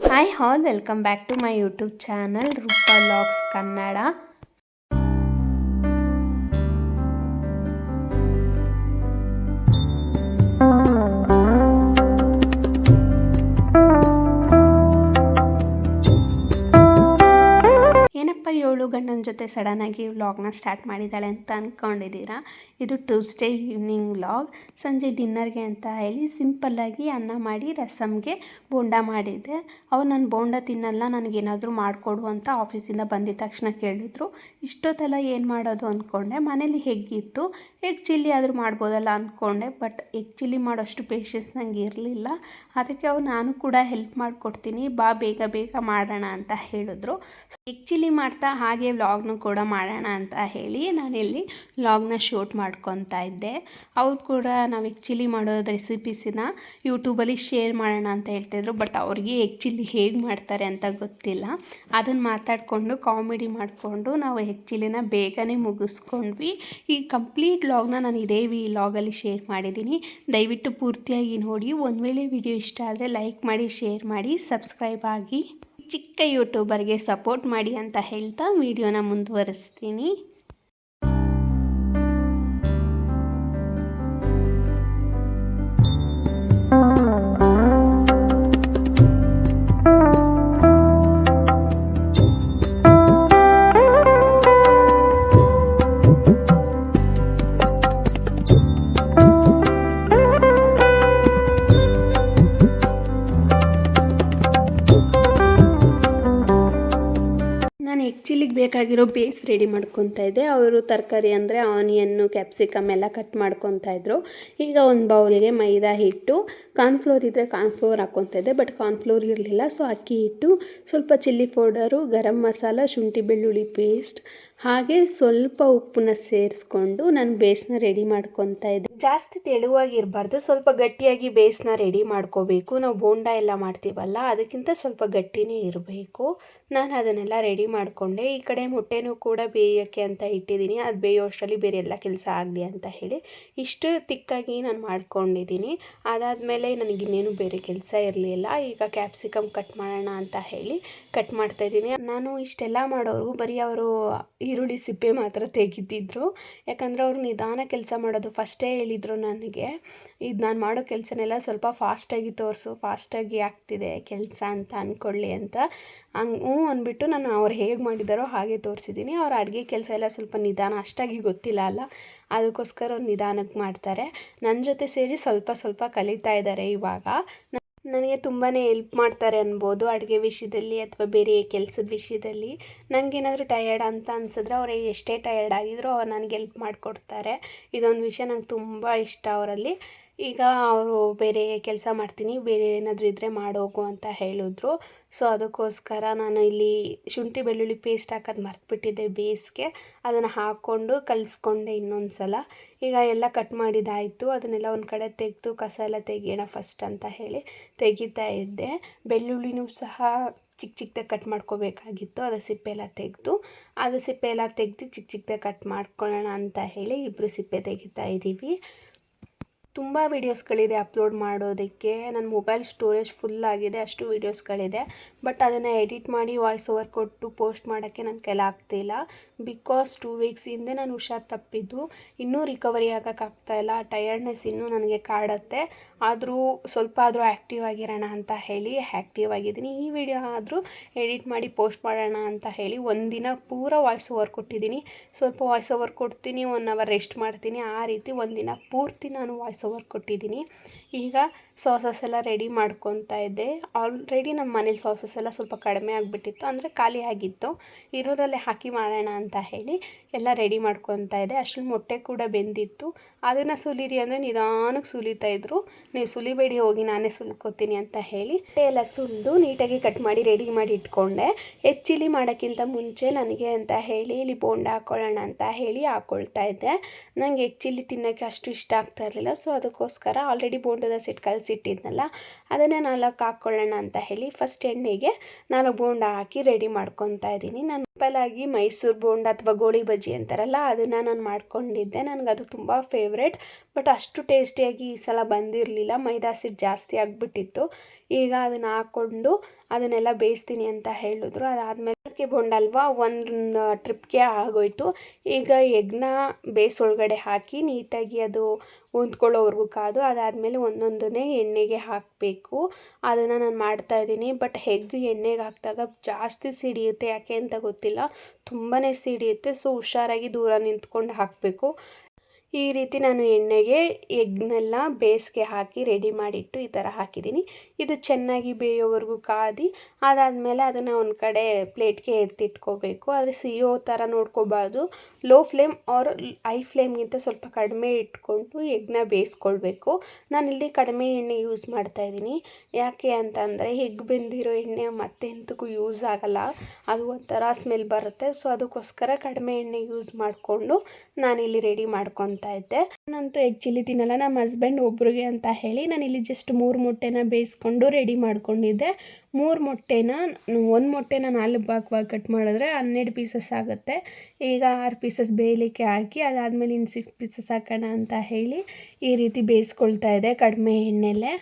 hi all welcome back to my YouTube channel Roopa logs Kannada ಏನಪ್ಪ ಏಳು ಗಂಡನ ಜೊತೆ ಸಡನ್ನಾಗಿ ವ್ಲಾಗ್ನ ಸ್ಟಾರ್ಟ್ ಮಾಡಿದ್ದಾಳೆ ಅಂತ ಅಂದ್ಕೊಂಡಿದ್ದೀರಾ ಇದು ಟ್ಯೂಸ್ಡೇ ಈವ್ನಿಂಗ್ ವ್ಲಾಗ್ ಸಂಜೆ ಡಿನ್ನರ್ಗೆ ಅಂತ ಹೇಳಿ ಸಿಂಪಲ್ಲಾಗಿ ಅನ್ನ ಮಾಡಿ ರಸಮ್ಗೆ ಬೋಂಡ ಮಾಡಿದ್ದೆ. ಅವ್ರು ನಾನು ಬೋಂಡ ತಿನ್ನಲ್ಲ ನನಗೇನಾದರೂ ಮಾಡಿಕೊಡು ಅಂತ ಆಫೀಸಿಂದ ಬಂದಿದ್ದ ತಕ್ಷಣ ಕೇಳಿದ್ರು. ಇಷ್ಟೊತ್ತೆಲ್ಲ ಏನು ಮಾಡೋದು ಅಂದ್ಕೊಂಡೆ ಮನೇಲಿ ಹೆಗ್ಗಿತ್ತು ಎಗ್ ಚಿಲ್ಲಿ ಆದರೂ ಮಾಡ್ಬೋದಲ್ಲ ಅಂದ್ಕೊಂಡೆ ಬಟ್ ಎಗ್ ಚಿಲ್ಲಿ ಮಾಡೋಷ್ಟು ಪೇಷನ್ಸ್ ನಂಗೆ ಇರಲಿಲ್ಲ. ಅದಕ್ಕೆ ಅವ್ರು ನಾನು ಕೂಡ ಹೆಲ್ಪ್ ಮಾಡಿಕೊಡ್ತೀನಿ, ಬಾ ಬೇಗ ಬೇಗ ಮಾಡೋಣ ಅಂತ ಹೇಳಿದ್ರು. ಎಗ್ ಚಿಲ್ಲಿ ಮಾಡ್ತಾ ಹಾಗೆ ವ್ಲಾಗ್ನು ಕೂಡ ಮಾಡೋಣ ಅಂತ ಹೇಳಿ ನಾನಿಲ್ಲಿ ವ್ಲಾಗ್ನ ಶೂಟ್ ಮಾಡ್ಕೊತಾ ಇದ್ದೆ. ಅವ್ರು ಕೂಡ ನಾವು ಎಗ್ ಚಿಲ್ಲಿ ಮಾಡೋದು ರೆಸಿಪೀಸಿನ ಯೂಟ್ಯೂಬಲ್ಲಿ ಶೇರ್ ಮಾಡೋಣ ಅಂತ ಹೇಳ್ತಿದ್ರು ಬಟ್ ಅವ್ರಿಗೆ ಎಗ್ ಚಿಲ್ಲಿ ಹೇಗೆ ಮಾಡ್ತಾರೆ ಅಂತ ಗೊತ್ತಿಲ್ಲ. ಅದನ್ನು ಮಾತಾಡಿಕೊಂಡು ಕಾಮಿಡಿ ಮಾಡಿಕೊಂಡು ನಾವು ಎಗ್ ಚಿಲ್ಲಿನ ಬೇಗನೆ ಮುಗಿಸ್ಕೊಂಡ್ವಿ. ಈ ಕಂಪ್ಲೀಟ್ ವ್ಲಾಗ್ನ ನಾನು ಇದೇ ವ್ಲಾಗಲ್ಲಿ ಶೇರ್ ಮಾಡಿದ್ದೀನಿ. ದಯವಿಟ್ಟು ಪೂರ್ತಿಯಾಗಿ ನೋಡಿ. ಒಂದು ವೇಳೆ ವಿಡಿಯೋ ಇಷ್ಟ ಆದರೆ ಲೈಕ್ ಮಾಡಿ, ಶೇರ್ ಮಾಡಿ, ಸಬ್ಸ್ಕ್ರೈಬ್ ಆಗಿ. ಚಿಕ್ಕ ಯೂಟ್ಯೂಬರ್ಗೆ ಸಪೋರ್ಟ್ ಮಾಡಿ ಅಂತ ಹೇಳ್ತಾ ವಿಡಿಯೋನ ಮುಂದುವರಿಸ್ತೀನಿ. ನಾನು ಆ್ಯಕ್ಚುಲಿಗೆ ಬೇಕಾಗಿರೋ ಬೇಸ್ ರೆಡಿ ಮಾಡ್ಕೊತಾ ಇದ್ದೆ. ಅವರು ತರಕಾರಿ ಅಂದರೆ ಆನಿಯನ್ನು ಕ್ಯಾಪ್ಸಿಕಮ್ ಎಲ್ಲ ಕಟ್ ಮಾಡ್ಕೊತಾ ಇದ್ರು. ಈಗ ಒಂದು ಬೌಲ್ಗೆ ಮೈದಾ ಹಿಟ್ಟು ಕಾರ್ನ್ಫ್ಲೋರ್ ಇದ್ದರೆ ಕಾರ್ನ್ಫ್ಲೋರ್ ಹಾಕ್ಕೊತಾ ಇದ್ದೆ ಬಟ್ ಕಾರ್ನ್ಫ್ಲೋರ್ ಇರಲಿಲ್ಲ ಸೊ ಅಕ್ಕಿ ಹಿಟ್ಟು, ಸ್ವಲ್ಪ ಚಿಲ್ಲಿ ಪೌಡರು ಗರಂ ಮಸಾಲ, ಶುಂಠಿ ಬೆಳ್ಳುಳ್ಳಿ ಪೇಸ್ಟ್ ಹಾಗೆ ಸ್ವಲ್ಪ ಉಪ್ಪನ್ನ ಸೇರಿಸ್ಕೊಂಡು ನಾನು ಬೇಸ್ನ ರೆಡಿ ಮಾಡ್ಕೊತಾ ಇದ್ದೆ. ಜಾಸ್ತಿ ತೆಳುವಾಗಿರಬಾರ್ದು, ಸ್ವಲ್ಪ ಗಟ್ಟಿಯಾಗಿ ಬೇಸ್ನ ರೆಡಿ ಮಾಡ್ಕೋಬೇಕು. ನಾವು ಬೋಂಡ ಎಲ್ಲ ಮಾಡ್ತೀವಲ್ಲ, ಅದಕ್ಕಿಂತ ಸ್ವಲ್ಪ ಗಟ್ಟಿನೇ ಇರಬೇಕು. ನಾನು ಅದನ್ನೆಲ್ಲ ರೆಡಿ ಮಾಡಿಕೊಂಡೆ. ಈ ಕಡೆ ಮೊಟ್ಟೆನೂ ಕೂಡ ಬೇಯೋಕ್ಕೆ ಅಂತ ಇಟ್ಟಿದ್ದೀನಿ. ಅದು ಬೇಯೋ ಅಷ್ಟರಲ್ಲಿ ಬೇರೆ ಎಲ್ಲ ಕೆಲಸ ಆಗಲಿ ಅಂತ ಹೇಳಿ ಇಷ್ಟು ತಿಕ್ಕಾಗಿ ನಾನು ಮಾಡ್ಕೊಂಡಿದ್ದೀನಿ. ಅದಾದಮೇಲೆ ನನಗಿನ್ನೇನು ಬೇರೆ ಕೆಲಸ ಇರಲಿಲ್ಲ. ಈಗ ಕ್ಯಾಪ್ಸಿಕಮ್ ಕಟ್ ಮಾಡೋಣ ಅಂತ ಹೇಳಿ ಕಟ್ ಮಾಡ್ತಾಯಿದ್ದೀನಿ ನಾನು ಇಷ್ಟೆಲ್ಲ ಮಾಡೋರು ಬರೀ ಅವರು ಈರುಳ್ಳಿ ಸಿಪ್ಪೆ ಮಾತ್ರ ತೆಗಿತಿದ್ರು ಯಾಕಂದರೆ ಅವರು ನಿಧಾನ ಕೆಲಸ ಮಾಡೋದು ಫಸ್ಟೇ ಹೇಳಿದರು ನನಗೆ. ಇದು ನಾನು ಮಾಡೋ ಕೆಲಸನೆಲ್ಲ ಸ್ವಲ್ಪ ಫಾಸ್ಟಾಗಿ ತೋರಿಸು ಫಾಸ್ಟಾಗಿ ಆಗ್ತಿದೆ ಕೆಲಸ ಅಂತ ಅಂದ್ಕೊಳ್ಳಿ ಅಂತ. ಹಂಗೆ ಅಂದ್ಬಿಟ್ಟು ನಾನು ಅವ್ರು ಹೇಗೆ ಮಾಡಿದ್ದಾರೋ ಹಾಗೆ ತೋರಿಸಿದ್ದೀನಿ. ಅವ್ರ ಅಡುಗೆ ಕೆಲಸ ಎಲ್ಲ ಸ್ವಲ್ಪ ನಿಧಾನ, ಅಷ್ಟಾಗಿ ಗೊತ್ತಿಲ್ಲ ಅಲ್ಲ. ಅದಕ್ಕೋಸ್ಕರ ಅವ್ರು ನಿಧಾನಕ್ಕೆ ಮಾಡ್ತಾರೆ. ನನ್ನ ಜೊತೆ ಸೇರಿ ಸ್ವಲ್ಪ ಸ್ವಲ್ಪ ಕಲಿತಾ ಇದ್ದಾರೆ ಇವಾಗ. ನನಗೆ ತುಂಬಾ ಎಲ್ಪ್ ಮಾಡ್ತಾರೆ ಅನ್ಬೋದು ಅಡುಗೆ ವಿಷಯದಲ್ಲಿ ಅಥವಾ ಬೇರೆ ಕೆಲಸದ ವಿಷಯದಲ್ಲಿ. ನನಗೇನಾದರೂ ಟಯರ್ಡ್ ಅಂತ ಅನ್ಸಿದ್ರೆ ಅವ್ರು ಎಷ್ಟೇ ಟಯರ್ಡ್ ಆಗಿದ್ರು ಅವ್ರು ನನಗೆ ಹೆಲ್ಪ್ ಮಾಡಿಕೊಡ್ತಾರೆ. ಇದೊಂದು ವಿಷಯ ನಂಗೆ ತುಂಬ ಇಷ್ಟ ಅವರಲ್ಲಿ. ಈಗ ಅವರು ಬೇರೆ ಕೆಲಸ ಮಾಡ್ತೀನಿ, ಬೇರೆ ಏನಾದರೂ ಇದ್ದರೆ ಮಾಡೋಗು ಅಂತ ಹೇಳಿದ್ರು. ಸೊ ಅದಕ್ಕೋಸ್ಕರ ನಾನು ಇಲ್ಲಿ ಶುಂಠಿ ಬೆಳ್ಳುಳ್ಳಿ ಪೇಸ್ಟ್ ಹಾಕೋದು ಮರ್ತ್ಬಿಟ್ಟಿದ್ದೆ ಬೇಸ್ಗೆ. ಅದನ್ನು ಹಾಕ್ಕೊಂಡು ಕಲಿಸ್ಕೊಂಡೆ ಇನ್ನೊಂದು ಸಲ ಈಗ ಎಲ್ಲ ಕಟ್ ಮಾಡಿದ್ದಾಯಿತು ಅದನ್ನೆಲ್ಲ ಒಂದು ಕಡೆ ತೆಗೆದು ಕಸ ಎಲ್ಲ ತೆಗೆಯೋಣ ಫಸ್ಟ್ ಅಂತ ಹೇಳಿ ತೆಗಿತಾ ಇದ್ದೆ. ಬೆಳ್ಳುಳ್ಳಿನೂ ಸಹ ಚಿಕ್ಕ ಚಿಕ್ಕದಾಗಿ ಕಟ್ ಮಾಡ್ಕೋಬೇಕಾಗಿತ್ತು. ಅದು ಸಿಪ್ಪೆ ಎಲ್ಲ ತೆಗೆದು, ಅದು ಸಿಪ್ಪೆ ಎಲ್ಲ ತೆಗೆದು ಚಿಕ್ಕ ಚಿಕ್ಕದಾಗಿ ಕಟ್ ಮಾಡ್ಕೊಳ್ಳೋಣ ಅಂತ ಹೇಳಿ ಇಬ್ಬರು ಸಿಪ್ಪೆ ತೆಗಿತಾ ಇದ್ದೀವಿ ತುಂಬ ವೀಡಿಯೋಸ್ಗಳಿದೆ ಅಪ್ಲೋಡ್ ಮಾಡೋದಕ್ಕೆ. ನನ್ನ ಮೊಬೈಲ್ ಸ್ಟೋರೇಜ್ ಫುಲ್ ಆಗಿದೆ, ಅಷ್ಟು ವೀಡಿಯೋಸ್ಗಳಿದೆ. ಬಟ್ ಅದನ್ನು ಎಡಿಟ್ ಮಾಡಿ ವಾಯ್ಸ್ ಓವರ್ ಕೊಟ್ಟು ಪೋಸ್ಟ್ ಮಾಡೋಕ್ಕೆ ನನ್ನ ಕೈಲಿ ಆಗ್ತಿಲ್ಲ ಬಿಕಾಸ್ ಟೂ ವೀಕ್ಸ್ ಹಿಂದೆ ನಾನು ಹುಷಾರು ತಪ್ಪಿದ್ದು. ಇನ್ನೂ ರಿಕವರಿ ಆಗೋಕ್ಕಾಗ್ತಾಯಿಲ್ಲ ಟಯರ್ಡ್ನೆಸ್ ಇನ್ನೂ ನನಗೆ ಕಾಡುತ್ತೆ. ಆದರೂ ಸ್ವಲ್ಪ ಆದರೂ ಆ್ಯಕ್ಟಿವ್ ಆಗಿರೋಣ ಅಂತ ಹೇಳಿ ಆ್ಯಕ್ಟಿವ್ ಆಗಿದ್ದೀನಿ. ಈ ವಿಡಿಯೋ ಆದರೂ ಎಡಿಟ್ ಮಾಡಿ ಪೋಸ್ಟ್ ಮಾಡೋಣ ಅಂತ ಹೇಳಿ ಒಂದಿನ ಪೂರ ವಾಯ್ಸ್ ಓವರ್ ಕೊಟ್ಟಿದ್ದೀನಿ. ಸ್ವಲ್ಪ ವಾಯ್ಸ್ ಓವರ್ ಕೊಡ್ತೀನಿ ಒನ್ ಅವರ್ ರೆಸ್ಟ್ ಮಾಡ್ತೀನಿ. ಆ ರೀತಿ ಒಂದಿನ ಪೂರ್ತಿ ನಾನು ವಾಯ್ಸ್ ಓವರ್ ಕೊಟ್ಟಿದ್ದೀನಿ. ಈಗ ಸಾಸಸ್ ಎಲ್ಲ ರೆಡಿ ಮಾಡ್ಕೊತಾ ಇದ್ದೆ. ಆಲ್ರೆಡಿ ನಮ್ಮ ಮನೇಲಿ ಸಾಸಸ್ ಎಲ್ಲ ಸ್ವಲ್ಪ ಕಡಿಮೆ ಆಗಿಬಿಟ್ಟಿತ್ತು, ಅಂದರೆ ಖಾಲಿ ಆಗಿತ್ತು. ಇರೋದರಲ್ಲೇ ಹಾಕಿ ಮಾಡೋಣ ಅಂತ ಹೇಳಿ ಎಲ್ಲ ರೆಡಿ ಮಾಡ್ಕೊತಾ ಇದ್ದೆ. ಅಷ್ಟರಲ್ಲಿ ಮೊಟ್ಟೆ ಕೂಡ ಬೆಂದಿತ್ತು. ಅದನ್ನು ಸುಲಿರಿ ಅಂದರೆ ನಿಧಾನಕ್ಕೆ ಸುಲಿತಾ ಇದ್ದರು ನೀವು ಸುಲಿಬೇಡಿ, ಹೋಗಿ ನಾನೇ ಸುಲ್ಕೋತೀನಿ ಅಂತ ಹೇಳಿ ಎಲ್ಲ ಸುಲಿದು ನೀಟಾಗಿ ಕಟ್ ಮಾಡಿ ರೆಡಿ ಮಾಡಿ ಇಟ್ಕೊಂಡೆ. ಹೆಚ್ಚಿಲಿ ಮಾಡೋಕ್ಕಿಂತ ಮುಂಚೆ ನನಗೆ ಅಂತ ಹೇಳಿ ಇಲ್ಲಿ ಬೋಂಡ ಹಾಕ್ಕೊಳ್ಳೋಣ ಅಂತ ಹೇಳಿ ಹಾಕ್ಕೊಳ್ತಾ ಇದ್ದೆ. ನನಗೆ ಹೆಚ್ಚಿಲಿ ತಿನ್ನೋಕ್ಕೆ ಅಷ್ಟು ಇಷ್ಟ ಆಗ್ತಾ ಇರಲಿಲ್ಲ ಸೊ ಅದಕ್ಕೋಸ್ಕರ ಆಲ್ರೆಡಿ ಬೋಂಡದ ಸಿಟ್ಟು ಕಲಸಿಟ್ಟಿದ್ನಲ್ಲ ಅದನ್ನೇ ನಾಲ್ಕು ಹಾಕ್ಕೊಳ್ಳೋಣ ಅಂತ ಹೇಳಿ ಫಸ್ಟ್ ಎಣ್ಣೆಗೆ ನಾನು ಬೋಂಡ ಹಾಕಿ ರೆಡಿ ಮಾಡ್ಕೊತಾ ಇದ್ದೀನಿ. ನಾನು ಸಿಂಪಲಾಗಿ ಮೈಸೂರು ಬೋಂಡ ಅಥವಾ ಗೋಳಿ ಬಜ್ಜಿ ಅಂತಾರಲ್ಲ, ಅದನ್ನು ನಾನು ಮಾಡ್ಕೊಂಡಿದ್ದೆ. ನನಗೆ ಅದು ತುಂಬ ಫೇವ್ರೇಟ್ ಬಟ್ ಅಷ್ಟು ಟೇಸ್ಟಿಯಾಗಿ ಈ ಸಲ ಬಂದಿರಲಿಲ್ಲ. ಮೈದಾ ಸಿಟ್ಟು ಜಾಸ್ತಿ ಆಗಿಬಿಟ್ಟಿತ್ತು. ಈಗ ಅದನ್ನು ಹಾಕ್ಕೊಂಡು ಅದನ್ನೆಲ್ಲ ಬೇಯಿಸ್ತೀನಿ ಅಂತ ಹೇಳಿದ್ರು. ಅದಾದಮೇಲೆ ಅಕ್ಕಿ ಬೋಂಡ ಅಲ್ವಾ, ಒಂದು ಟ್ರಿಪ್ಗೆ ಆಗೋಯ್ತು. ಈಗ ಎಗ್ನ ಒಳಗಡೆ ಹಾಕಿ ನೀಟಾಗಿ ಅದು ಹೊಂದ್ಕೊಳ್ಳೋವರೆಗೂ ಕಾದು, ಅದಾದಮೇಲೆ ಒಂದೊಂದನ್ನೇ ಎಣ್ಣೆಗೆ ಹಾಕಬೇಕು. ಅದನ್ನು ನಾನು ಮಾಡ್ತಾಯಿದ್ದೀನಿ ಬಟ್ ಹೆಗ್ ಎಣ್ಣೆಗೆ ಹಾಕಿದಾಗ ಜಾಸ್ತಿ ಸಿಡಿಯುತ್ತೆ ಯಾಕೆ ಅಂತ ಗೊತ್ತಿಲ್ಲ. ತುಂಬಾ ಸಿಡಿಯುತ್ತೆ ಸೊ ಹುಷಾರಾಗಿ ದೂರ ನಿಂತ್ಕೊಂಡು ಹಾಕಬೇಕು. ಈ ರೀತಿ ನಾನು ಎಣ್ಣೆಗೆ, ಎಗ್ನೆಲ್ಲ ಬೇಯಿಸ್ಗೆ ಹಾಕಿ ರೆಡಿ ಮಾಡಿಟ್ಟು ಈ ಥರ ಹಾಕಿದ್ದೀನಿ. ಇದು ಚೆನ್ನಾಗಿ ಬೇಯೋವರೆಗೂ ಕಾದಿ, ಅದಾದಮೇಲೆ ಅದನ್ನು ಒಂದು ಕಡೆ ಪ್ಲೇಟ್ಗೆ ಎತ್ತಿಟ್ಕೋಬೇಕು ಆದರೆ ಸಿಯೋ ಥರ ನೋಡ್ಕೋಬಾರ್ದು. ಲೋ ಫ್ಲೇಮ್ ಆರ್ ಐ ಫ್ಲೇಮ್ಗಿಂತ ಸ್ವಲ್ಪ ಕಡಿಮೆ ಇಟ್ಕೊಂಡು ಎಗ್ನ ಬೇಯಿಸ್ಕೊಳ್ಬೇಕು. ನಾನಿಲ್ಲಿ ಕಡಿಮೆ ಎಣ್ಣೆ ಯೂಸ್ ಮಾಡ್ತಾಯಿದ್ದೀನಿ ಯಾಕೆ ಅಂತಂದರೆ ಎಗ್ ಬೆಂದಿರೋ ಎಣ್ಣೆ ಮತ್ತೆ ಎಂತಕ್ಕೂ ಯೂಸ್ ಆಗಲ್ಲ. ಅದು ಒಂಥರ ಸ್ಮೆಲ್ ಬರುತ್ತೆ. ಸೊ ಅದಕ್ಕೋಸ್ಕರ ಕಡಿಮೆ ಎಣ್ಣೆ ಯೂಸ್ ಮಾಡಿಕೊಂಡು ನಾನಿಲ್ಲಿ ರೆಡಿ ಮಾಡ್ಕೊತಾ ಇದ್ದೆ. ನಾನಂತೂ ಎಗ್ ಚಿಲ್ಲಿ ತಿನ್ನಲ್ಲ. ನಮ್ಮ ಹಸ್ಬೆಂಡ್ ಒಬ್ರಿಗೆ ಅಂತ ಹೇಳಿ ನಾನಿಲ್ಲಿ ಜಸ್ಟ್ ಮೂರು ಮೊಟ್ಟೆನ ಬೇಯಿಸ್ಕೊಂಡು ರೆಡಿ ಮಾಡ್ಕೊಂಡಿದ್ದೆ. ಮೂರು ಮೊಟ್ಟೆನ, ಒಂದು ಮೊಟ್ಟೆನ ನಾಲ್ಕು ಭಾಗವಾಗಿ ಕಟ್ ಮಾಡಿದ್ರೆ ಹನ್ನೆರಡು ಪೀಸಸ್ ಆಗುತ್ತೆ. ಈಗ ಆರು ಪೀಸಸ್ ಬೇಯಲಿಕ್ಕೆ ಹಾಕಿ, ಅದಾದಮೇಲೆ ಇನ್ನು ಸಿಕ್ಸ್ ಪೀಸಸ್ ಹಾಕೋಣ ಅಂತ ಹೇಳಿ ಈ ರೀತಿ ಬೇಯಿಸ್ಕೊಳ್ತಾ ಇದೆ ಕಡಿಮೆ ಎಣ್ಣೆಲೆ.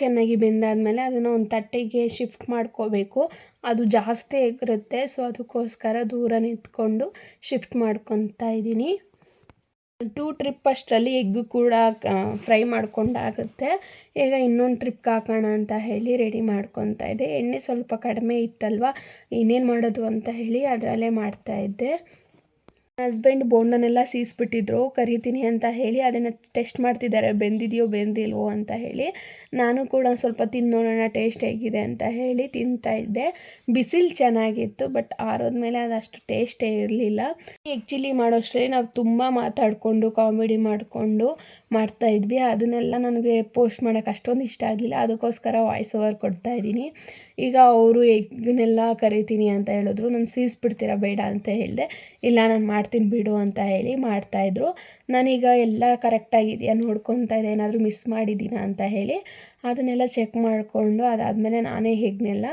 ಚೆನ್ನಾಗಿ ಬೆಂದಾದಮೇಲೆ ಅದನ್ನು ಒಂದು ತಟ್ಟೆಗೆ ಶಿಫ್ಟ್ ಮಾಡ್ಕೋಬೇಕು. ಅದು ಜಾಸ್ತಿ ಎಗರುತ್ತೆ ಸೊ ಅದಕ್ಕೋಸ್ಕರ ದೂರ ನಿಂತ್ಕೊಂಡು ಶಿಫ್ಟ್ ಮಾಡ್ಕೊತಾ ಇದ್ದೀನಿ. ಟೂ ಟ್ರಿಪ್ ಅಷ್ಟರಲ್ಲಿ ಎಗ್ ಕೂಡ ಫ್ರೈ ಮಾಡ್ಕೊಂಡಾಗುತ್ತೆ. ಈಗ ಇನ್ನೊಂದು ಟ್ರಿಪ್ಗೆ ಹಾಕೋಣ ಅಂತ ಹೇಳಿ ರೆಡಿ ಮಾಡ್ಕೊತಾ ಇದ್ದೆ. ಎಣ್ಣೆ ಸ್ವಲ್ಪ ಕಡಿಮೆ ಇತ್ತಲ್ವ, ಇನ್ನೇನು ಮಾಡೋದು ಅಂತ ಹೇಳಿ ಅದರಲ್ಲೇ ಮಾಡ್ತಾಯಿದ್ದೆ ಹಸ್ಬೆಂಡ್ ಬೋಂಡನ್ನೆಲ್ಲ ಸೀಸ್ಬಿಟ್ಟಿದ್ರು, ಕರಿತೀನಿ ಅಂತ ಹೇಳಿ ಅದನ್ನು ಟೆಸ್ಟ್ ಮಾಡ್ತಿದ್ದಾರೆ, ಬೆಂದಿದೆಯೋ ಬೆಂದಿಲ್ವೋ ಅಂತ ಹೇಳಿ. ನಾನು ಕೂಡ ಸ್ವಲ್ಪ ತಿಂದು ನೋಡೋಣ, ಟೇಸ್ಟ್ ಹೇಗಿದೆ ಅಂತ ಹೇಳಿ ತಿಂತಾ ಇದ್ದೆ. ಬಿಸಿಲು ಚೆನ್ನಾಗಿತ್ತು, ಬಟ್ ಆರೋದ್ಮೇಲೆ ಅದಷ್ಟು ಟೇಸ್ಟೇ ಇರಲಿಲ್ಲ. ಎಗ್ ಚಿಲ್ಲಿ ಮಾಡೋಷ್ಟರಲ್ಲಿ ನಾವು ತುಂಬ ಮಾತಾಡಿಕೊಂಡು, ಕಾಮಿಡಿ ಮಾಡಿಕೊಂಡು ಮಾಡ್ತಾ ಇದ್ವಿ. ಅದನ್ನೆಲ್ಲ ನನಗೆ ಪೋಸ್ಟ್ ಮಾಡೋಕ್ಕೆ ಅಷ್ಟೊಂದು ಇಷ್ಟ ಆಗಲಿಲ್ಲ. ಅದಕ್ಕೋಸ್ಕರ ವಾಯ್ಸ್ ಓವರ್ ಕೊಡ್ತಾ ಇದ್ದೀನಿ. ಈಗ ಅವರು ಎಗ್ನೆಲ್ಲ ಕರಿತೀನಿ ಅಂತ ಹೇಳಿದ್ರು. ನಾನು ಸೀಸ್ಬಿಡ್ತೀರಾ ಬೇಡ ಅಂತ ಹೇಳಿದೆ. ಇಲ್ಲ, ನಾನು ಮಾಡ್ತೀನಿ ಬಿಡು ಅಂತ ಹೇಳಿ ಮಾಡ್ತಾಯಿದ್ರು ನಾನೀಗ ಎಲ್ಲ ಕರೆಕ್ಟಾಗಿದೆಯಾ ನೋಡ್ಕೊತಾ ಇದೆ ಏನಾದರೂ ಮಿಸ್ ಮಾಡಿದ್ದೀನಾ? ಅಂತ ಹೇಳಿ ಅದನ್ನೆಲ್ಲ ಚೆಕ್ ಮಾಡಿಕೊಂಡು ಅದಾದಮೇಲೆ ನಾನೇ ಎಗ್ನೆಲ್ಲ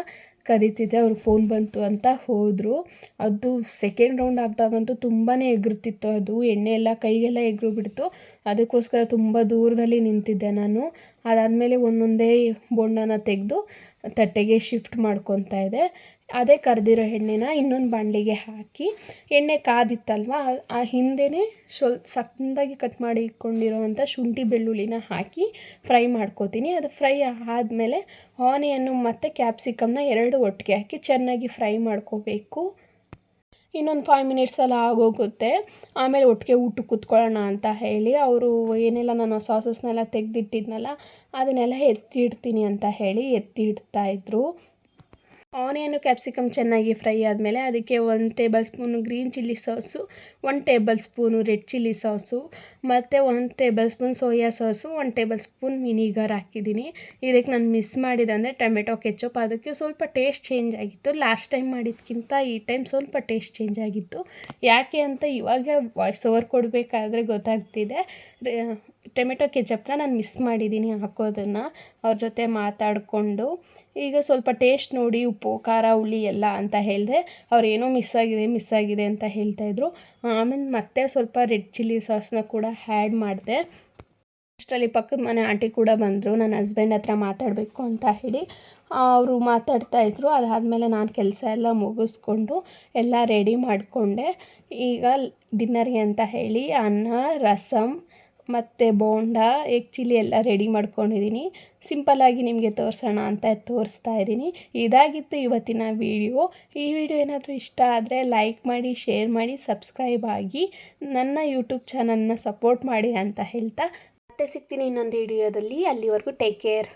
ಕರಿತಿದ್ದೆ ಅವ್ರಿಗೆ ಫೋನ್ ಬಂತು ಅಂತ ಹೋದರು. ಅದು ಸೆಕೆಂಡ್ ರೌಂಡ್ ಆಗ್ದಾಗಂತೂ ತುಂಬಾ ಎಗರ್ತಿತ್ತು ಅದು. ಎಣ್ಣೆ ಎಲ್ಲ ಕೈಗೆಲ್ಲ ಎಗರು ಬಿಡ್ತು ಅದಕ್ಕೋಸ್ಕರ ತುಂಬ ದೂರದಲ್ಲಿ ನಿಂತಿದ್ದೆ ನಾನು. ಅದಾದಮೇಲೆ ಒಂದೊಂದೇ ಬೋಂಡನ ತೆಗೆದು ತಟ್ಟೆಗೆ ಶಿಫ್ಟ್ ಮಾಡ್ಕೊತಾ ಇದೆ. ಅದೇ ಕರೆದಿರೋ ಎಣ್ಣೆನ ಇನ್ನೊಂದು ಬಾಣಲಿಗೆ ಹಾಕಿ, ಎಣ್ಣೆ ಕಾದಿತ್ತಲ್ವ, ಆ ಹಿಂದೆಯೇ ಸ್ವಲ್ ಸಣ್ಣದಾಗಿ ಕಟ್ ಮಾಡಿ ಇಟ್ಕೊಂಡಿರೋವಂಥ ಶುಂಠಿ ಬೆಳ್ಳುಳ್ಳಿನ ಹಾಕಿ ಫ್ರೈ ಮಾಡ್ಕೋತೀನಿ. ಅದು ಫ್ರೈ ಆದಮೇಲೆ ಆನಿಯನ್ನು ಮತ್ತು ಕ್ಯಾಪ್ಸಿಕಮ್ನ ಎರಡು ಒಟ್ಟಿಗೆ ಹಾಕಿ ಚೆನ್ನಾಗಿ ಫ್ರೈ ಮಾಡ್ಕೋಬೇಕು. ಇನ್ನೊಂದು ಫೈವ್ ಮಿನಿಟ್ಸಲ್ಲಿ ಆಗೋಗುತ್ತೆ. ಆಮೇಲೆ ಒಟ್ಟಿಗೆ ಊಟಕ್ಕೆ ಕೂತ್ಕೊಳ್ಳೋಣ ಅಂತ ಹೇಳಿ ಅವರು ಏನೆಲ್ಲ ನಾನು ಸಾಸಸ್ನೆಲ್ಲ ತೆಗೆದಿಟ್ಟಿದ್ನಲ್ಲ, ಅದನ್ನೆಲ್ಲ ಎತ್ತಿ ಇಡ್ತೀನಿ ಅಂತ ಹೇಳಿ ಎತ್ತಿ ಇಡ್ತಾಯಿದ್ರು ಆನಿಯನ್ನು, ಕ್ಯಾಪ್ಸಿಕಮ್ ಚೆನ್ನಾಗಿ ಫ್ರೈ ಆದಮೇಲೆ ಅದಕ್ಕೆ ಒಂದು tablespoon green chilli sauce one tablespoon red chilli sauce, ಮತ್ತು ಒಂದು tablespoon soya sauce one tablespoon vinegar ಹಾಕಿದ್ದೀನಿ. ಇದಕ್ಕೆ ನಾನು ಮಿಸ್ ಮಾಡಿದೆ ಅಂದರೆ ಟೊಮೆಟೊ, ಕೆಚಪ್, ಅದಕ್ಕೆ ಸ್ವಲ್ಪ ಟೇಸ್ಟ್ ಚೇಂಜ್ ಆಗಿತ್ತು. ಲಾಸ್ಟ್ ಟೈಮ್ ಮಾಡಿದ್ಕಿಂತ ಈ ಟೈಮ್ ಸ್ವಲ್ಪ ಟೇಸ್ಟ್ ಚೇಂಜ್ ಆಗಿತ್ತು. ಯಾಕೆ ಅಂತ ಇವಾಗ ವಾಯ್ಸ್ ಓವರ್ ಕೊಡಬೇಕಾದ್ರೆ ಗೊತ್ತಾಗ್ತಿದೆ. ಟೊಮೆಟೊ ಕೆಚಪ್ನ ನಾನು ಮಿಸ್ ಮಾಡಿದ್ದೀನಿ ಹಾಕೋದನ್ನು. ಅವ್ರ ಜೊತೆ ಮಾತಾಡಿಕೊಂಡು ಈಗ ಸ್ವಲ್ಪ ಟೇಸ್ಟ್ ನೋಡಿ ಉಪ್ಪು, ಖಾರ, ಹುಳಿ ಎಲ್ಲ ಅಂತ ಹೇಳಿದೆ. ಅವ್ರು ಏನೋ ಮಿಸ್ ಆಗಿದೆ ಮಿಸ್ ಆಗಿದೆ ಅಂತ ಹೇಳ್ತಾಯಿದ್ರು ಆಮೇಲೆ ಮತ್ತೆ ಸ್ವಲ್ಪ ರೆಡ್ ಚಿಲ್ಲಿ ಸಾಸ್ನ ಕೂಡ ಹ್ಯಾಡ್ ಮಾಡಿದೆ. ಅಷ್ಟರಲ್ಲಿ ಪಕ್ಕದ ಮನೆ ಆಂಟಿ ಕೂಡ ಬಂದರು ನನ್ನ ಹಸ್ಬೆಂಡ್ ಹತ್ರ ಮಾತಾಡಬೇಕು ಅಂತ ಹೇಳಿ. ಅವರು ಮಾತಾಡ್ತಾಯಿದ್ರು ಅದಾದಮೇಲೆ ನಾನು ಕೆಲಸ ಎಲ್ಲ ಮುಗಿಸ್ಕೊಂಡು ಎಲ್ಲ ರೆಡಿ ಮಾಡಿಕೊಂಡೆ. ಈಗ ಡಿನ್ನರ್ಗೆ ಅಂತ ಹೇಳಿ ಅನ್ನ ರಸಮ್ ಮತ್ತು ಬೋಂಡ ಎಗ್ ಚಿಲ್ಲಿ ಎಲ್ಲ ರೆಡಿ ಮಾಡ್ಕೊಂಡಿದ್ದೀನಿ ಸಿಂಪಲ್ಲಾಗಿ ನಿಮಗೆ ತೋರಿಸೋಣ ಅಂತ ತೋರಿಸ್ತಾ ಇದ್ದೀನಿ ಇದಾಗಿತ್ತು ಇವತ್ತಿನ ವೀಡಿಯೋ ಈ ವಿಡಿಯೋ ಏನಾದರೂ ಇಷ್ಟ ಆದರೆ ಲೈಕ್ ಮಾಡಿ ಶೇರ್ ಮಾಡಿ ಸಬ್ಸ್ಕ್ರೈಬ್ ಆಗಿ ನನ್ನ ಯೂಟ್ಯೂಬ್ ಚಾನಲ್ನ ಸಪೋರ್ಟ್ ಮಾಡಿ ಅಂತ ಹೇಳ್ತಾ. ಮತ್ತೆ ಸಿಗ್ತೀನಿ ಇನ್ನೊಂದು ವಿಡಿಯೋದಲ್ಲಿ ಅಲ್ಲಿವರೆಗೂ ಟೇಕ್ ಕೇರ್